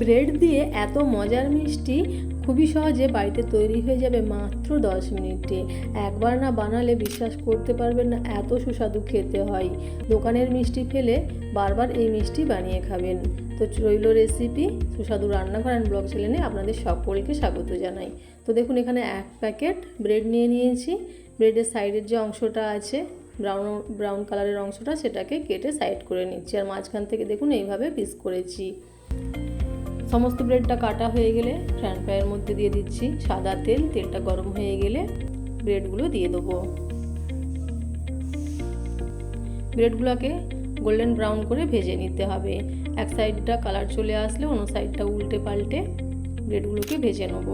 Bread দিয়ে এত মজার মিষ্টি, খুবই সহজে বাড়িতে তৈরি হয়ে যাবে মাত্র দশ মিনিটে। একবার না বানালে বিশ্বাস করতে পারবেন না এত সুস্বাদু খেতে হয়। দোকানের মিষ্টি ফেলে বারবার এই মিষ্টি বানিয়ে খাবেন। তো রইল রেসিপি সুস্বাদু রান্নাঘর অ্যান্ড ব্লগ চ্যানেলে আপনাদের সকলকে স্বাগত জানাই। তো দেখুন, এখানে এক প্যাকেট ব্রেড নিয়ে নিয়েছি। ব্রেডের সাইডের যে অংশটা আছে, ব্রাউন ব্রাউন কালারের অংশটা, সেটাকে কেটে সাইড করে নিচ্ছি। আর মাঝখান থেকে দেখুন, এইভাবে পিস করেছি। সমস্ত ব্রেডটা কাটা হয়ে গেলে ফ্রান ফ্রাইয়ের মধ্যে দিয়ে দিচ্ছি সাদা তেল, তেলটা গরম হয়ে গেলে ব্রেডগুলো দিয়ে দেবো। ব্রেডগুলোকে গোল্ডেন ব্রাউন করে ভেজে নিতে হবে। এক সাইডটা কালার চলে আসলে অন্য সাইডটা উল্টে পাল্টে ব্রেডগুলোকে ভেজে নেব।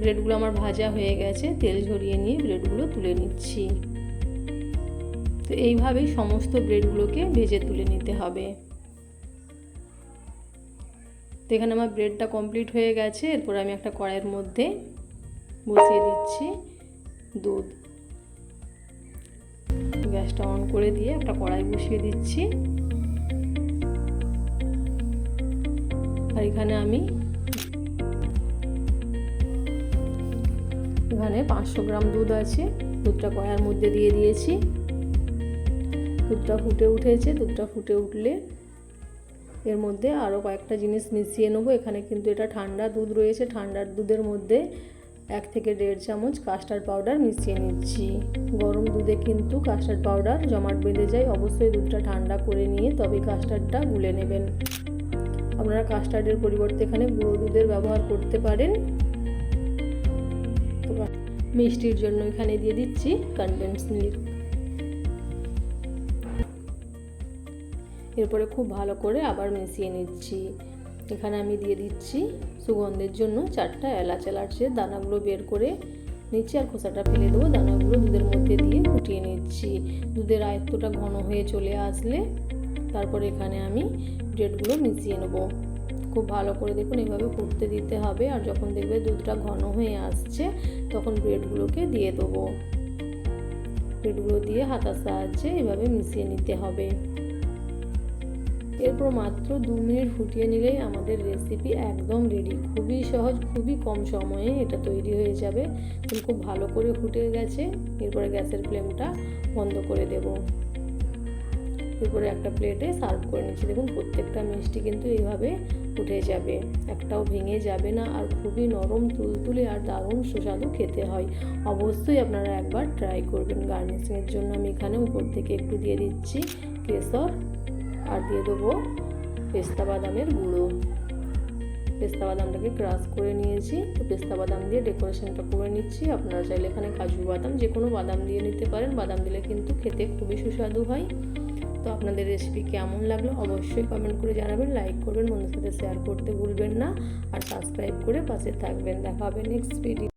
ব্রেডগুলো আমার ভাজা হয়ে গেছে, তেল ঝরিয়ে নিয়ে ব্রেডগুলো তুলে নিচ্ছি। তো এইভাবেই সমস্ত ব্রেডগুলোকে ভেজে তুলে নিতে হবে। তো এখানে আমার ব্রেডটা কমপ্লিট হয়ে গেছে। এরপর আমি একটা কড়াইয়ের মধ্যে বসিয়ে দিচ্ছি দুধ। গ্যাসটা অন করে দিয়ে একটা কড়াই বসিয়ে দিচ্ছি। আর এখানে আমি এখানে পাঁচশো গ্রাম দুধ আছে। দুধটা কড়াইয়ের মধ্যে দিয়ে দিয়েছি। দুধটা ফুটে উঠেছে, দুধটা ফুটে উঠলে এর মধ্যে আরও কয়েকটা জিনিস মিশিয়ে নেব। এখানে কিন্তু এটা ঠান্ডা দুধ রয়েছে ঠান্ডার দুধের মধ্যে এক থেকে দেড় চামচ কাস্টার্ড পাউডার মিশিয়ে নিচ্ছি। গরম দুধে কিন্তু কাস্টার্ড পাউডার জমাট বেঁধে যায়, অবশ্যই দুধটা ঠান্ডা করে নিয়ে তবে কাস্টার্ডটা গুলে নেবেন। আপনারা কাস্টার্ডের পরিবর্তে এখানে গুঁড়ো দুধের ব্যবহার করতে পারেন। মিষ্টির জন্য এখানে দিয়ে দিচ্ছি কনডেন্স মিল্ক এরপরে খুব ভালো করে আবার মিশিয়ে নিচ্ছি। এখানে আমি দিয়ে দিচ্ছি সুগন্ধের জন্য চারটা এলাচ এলাচের দানাগুলো বের করে নিচ্ছি আর খোসাটা ফেলে দেবো। দানাগুলো দুধের মধ্যে দিয়ে ফুটিয়ে নিচ্ছি। দুধের আয়ত্তটা ঘন হয়ে চলে আসলে তারপর এখানে আমি ব্রেডগুলো মিশিয়ে নেব। খুব ভালো করে দেখুন এভাবে ফুটতে দিতে হবে আর যখন দেখবে দুধটা ঘন হয়ে আসছে তখন ব্রেডগুলোকে দিয়ে দেবো। ব্রেডগুলো দিয়ে হাতার সাহায্যে এভাবে মিশিয়ে নিতে হবে। এরপর মাত্র দু মিনিট ফুটিয়ে নিলেই আমাদের রেসিপি একদম রেডি খুবই সহজ, খুবই কম সময়ে এটা তৈরি হয়ে যাবে। খুব ভালো করে ফুটে গেছে। এরপরে গ্যাসের ফ্লেমটা বন্ধ করে দেব। এরপরে একটা প্লেটে সার্ভ করে নিচ্ছি। দেখুন, প্রত্যেকটা মিষ্টি কিন্তু এইভাবে উঠে যাবে। একটাও ভেঙে যাবে না আর খুবই নরম, তুলতুলে আর দারুণ সুস্বাদু খেতে হয়। অবশ্যই আপনারা একবার ট্রাই করবেন। গার্নিশিংয়ের জন্য আমি এখানে উপর থেকে একটু দিয়ে দিচ্ছি কেশর। আর দিয়ে দেবো পেস্তা বাদামের গুঁড়ো। পেস্তা বাদামটাকে ক্রাশ করে নিয়েছি। তো পেস্তা বাদাম দিয়ে ডেকোরেশনটা করে নিচ্ছি। আপনারা চাইলে এখানে কাজু বাদাম যে কোনো বাদাম দিয়ে নিতে পারেন। বাদাম দিলে কিন্তু খেতে খুবই সুস্বাদু হয়। তো আপনাদের রেসিপি কেমন লাগল অবশ্যই কমেন্ট করে জানাবেন লাইক করবেন বন্ধুর সাথে শেয়ার করতে ভুলবেন না। আর সাবস্ক্রাইব করে পাশে থাকবেন। দেখা হবে নেক্সট ভিডিও